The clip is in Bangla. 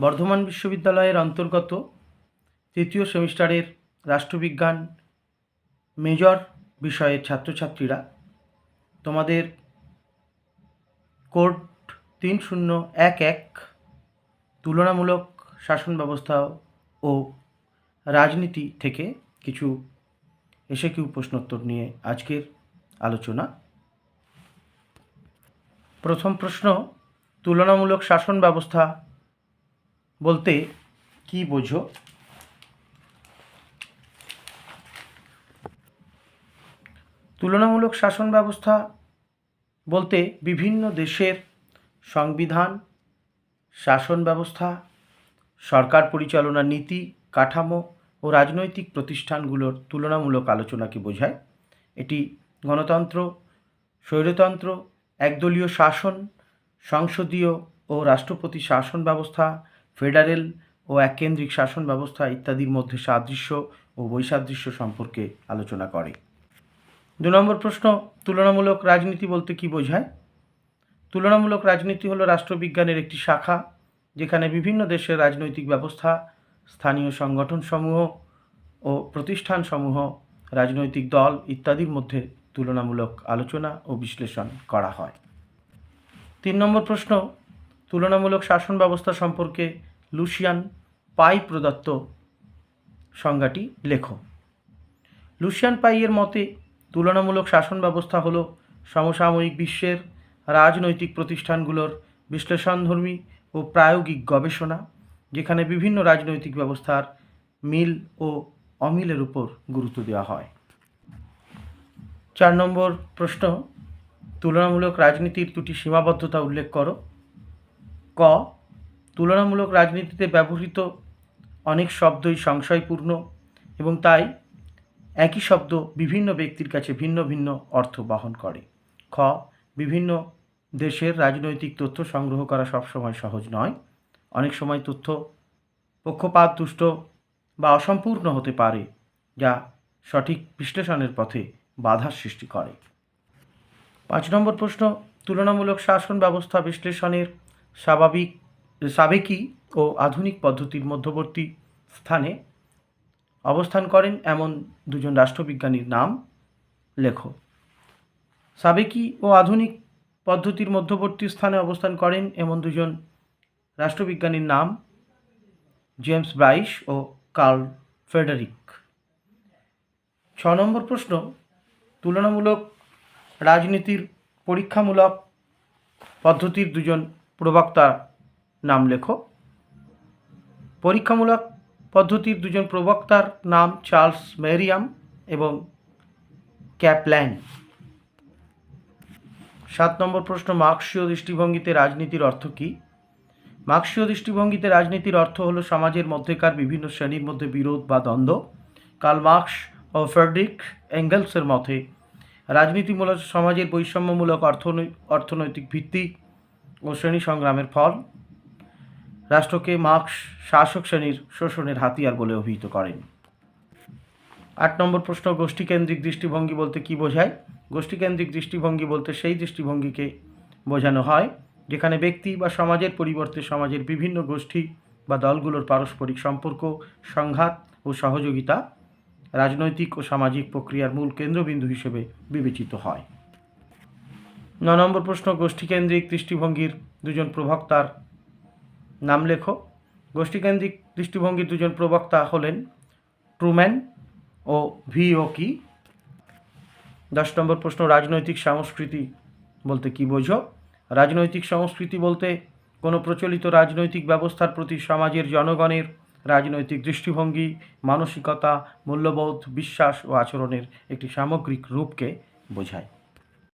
বর্ধমান বিশ্ববিদ্যালয়ের অন্তর্গত তৃতীয় সেমিস্টারের রাষ্ট্রবিজ্ঞান মেজর বিষয়ের ছাত্রছাত্রীরা, তোমাদের কোড তিন শূন্য এক এক তুলনামূলক শাসন ব্যবস্থা ও রাজনীতি থেকে কিছু এসে কিউ প্রশ্নোত্তর নিয়ে আজকের আলোচনা। প্রথম প্রশ্ন, তুলনামূলক শাসন ব্যবস্থা বলতে কি বোঝো? তুলনামূলক শাসন ব্যবস্থা বলতে বিভিন্ন দেশের সংবিধান, শাসন ব্যবস্থা, সরকার পরিচালনা নীতি, কাঠামো ও রাজনৈতিক প্রতিষ্ঠানগুলোর তুলনামূলক আলোচনাকে বোঝায়? এটি গণতন্ত্র, স্বৈরতন্ত্র, একদলীয় শাসন, সংসদীয় ও রাষ্ট্রপতি শাসন ব্যবস্থা ফেডারেল ও এককেন্দ্রিক শাসন ব্যবস্থা ইত্যাদির মধ্যে সাদৃশ্য ও বৈসাদৃশ্য সম্পর্কে আলোচনা করে। দু নম্বর প্রশ্ন, তুলনামূলক রাজনীতি বলতে কি বোঝায়? তুলনামূলক রাজনীতি হলো রাষ্ট্রবিজ্ঞানের একটি শাখা, যেখানে বিভিন্ন দেশের রাজনৈতিক ব্যবস্থা, স্থানীয় সংগঠনসমূহ ও প্রতিষ্ঠানসমূহ, রাজনৈতিক দল ইত্যাদির মধ্যে তুলনামূলক আলোচনা ও বিশ্লেষণ করা হয়। তিন নম্বর প্রশ্ন, তুলনামূলক শাসন ব্যবস্থা সম্পর্কে লুশিয়ান পাই প্রদত্ত সংজ্ঞাটি লেখো। লুশিয়ান পাইয়ের মতে, তুলনামূলক শাসন ব্যবস্থা হল সমসাময়িক বিশ্বের রাজনৈতিক প্রতিষ্ঠানগুলোর বিশ্লেষণধর্মী ও প্রায়োগিক গবেষণা, যেখানে বিভিন্ন রাজনৈতিক ব্যবস্থার মিল ও অমিলের উপর গুরুত্ব দেওয়া হয়। চার নম্বর প্রশ্ন, তুলনামূলক রাজনীতির দুটি সীমাবদ্ধতা উল্লেখ করো। ক তুলনামূলক রাজনীতিতে ব্যবহৃত অনেক শব্দই সংশয়পূর্ণ এবং তাই একই শব্দ বিভিন্ন ব্যক্তির কাছে ভিন্ন ভিন্ন অর্থ বহন করে। খ, বিভিন্ন দেশের রাজনৈতিক তথ্য সংগ্রহ করা সবসময় সহজ নয়। অনেক সময় তথ্য পক্ষপাত, দুষ্ট বা অসম্পূর্ণ হতে পারে, যা সঠিক বিশ্লেষণের পথে বাধার সৃষ্টি করে। পাঁচ নম্বর প্রশ্ন, তুলনামূলক শাসন ব্যবস্থা বিশ্লেষণের স্বাভাবিক সাবেকি ও আধুনিক পদ্ধতির মধ্যবর্তী স্থানে অবস্থান করেন এমন দুজন রাষ্ট্রবিজ্ঞানীর নাম লেখো সাবেকি ও আধুনিক পদ্ধতির মধ্যবর্তী স্থানে অবস্থান করেন এমন দুজন রাষ্ট্রবিজ্ঞানীর নাম, জেমস ব্রাইস ও কার্ল ফেডারিক। ছ নম্বর প্রশ্ন, তুলনামূলক রাজনীতির পরীক্ষামূলক পদ্ধতির দুজন প্রবক্তা নাম লেখো। পরীক্ষামূলক পদ্ধতির দুজন প্রবক্তার নাম চার্লস মেরিয়াম এবং ক্যাপল্যান। সাত নম্বর প্রশ্ন, মার্ক্সীয় দৃষ্টিভঙ্গিতে রাজনীতির অর্থ কী? মার্ক্সীয় দৃষ্টিভঙ্গিতে রাজনীতির অর্থ হলো সমাজের মধ্যেকার বিভিন্ন শ্রেণির মধ্যে বিরোধ বা দ্বন্দ্ব। কার্ল মার্কস ও ফেডরিক অ্যাঙ্গেলসের মতে রাজনীতি মূলত সমাজের বৈষম্যমূলক অর্থনৈ, অর্থনৈতিক ভিত্তি ও শ্রেণি সংগ্রামের ফল। রাষ্ট্রকে মার্কস শাসক শ্রেণির শোষণের হাতিয়ার বলে অভিহিত করেন। আট নম্বর প্রশ্ন, গোষ্ঠীকেন্দ্রিক দৃষ্টিভঙ্গি বলতে কী বোঝায়? গোষ্ঠীকেন্দ্রিক দৃষ্টিভঙ্গি বলতে সেই দৃষ্টিভঙ্গিকে বোঝানো হয় যেখানে ব্যক্তি বা সমাজের পরিবর্তে সমাজের বিভিন্ন গোষ্ঠী বা দলগুলোর পারস্পরিক সম্পর্ক, সংঘাত ও সহযোগিতা রাজনৈতিক ও সামাজিক প্রক্রিয়ার মূল কেন্দ্রবিন্দু হিসেবে বিবেচিত হয়। ন নম্বর প্রশ্ন, গোষ্ঠীকেন্দ্রিক দৃষ্টিভঙ্গির দুজন প্রবক্তার নাম লেখো। গোষ্ঠীকেন্দ্রিক দৃষ্টিভঙ্গির দুজন প্রবক্তা হলেন ট্রুম্যান ও ভি ও কি দশ নম্বর প্রশ্ন, রাজনৈতিক সংস্কৃতি বলতে কি বোঝো? রাজনৈতিক সংস্কৃতি বলতে কোনো প্রচলিত রাজনৈতিক ব্যবস্থার প্রতি সমাজের জনগণের রাজনৈতিক দৃষ্টিভঙ্গি, মানসিকতা, মূল্যবোধ, বিশ্বাস ও আচরণের একটি সামগ্রিক রূপকে বোঝায়।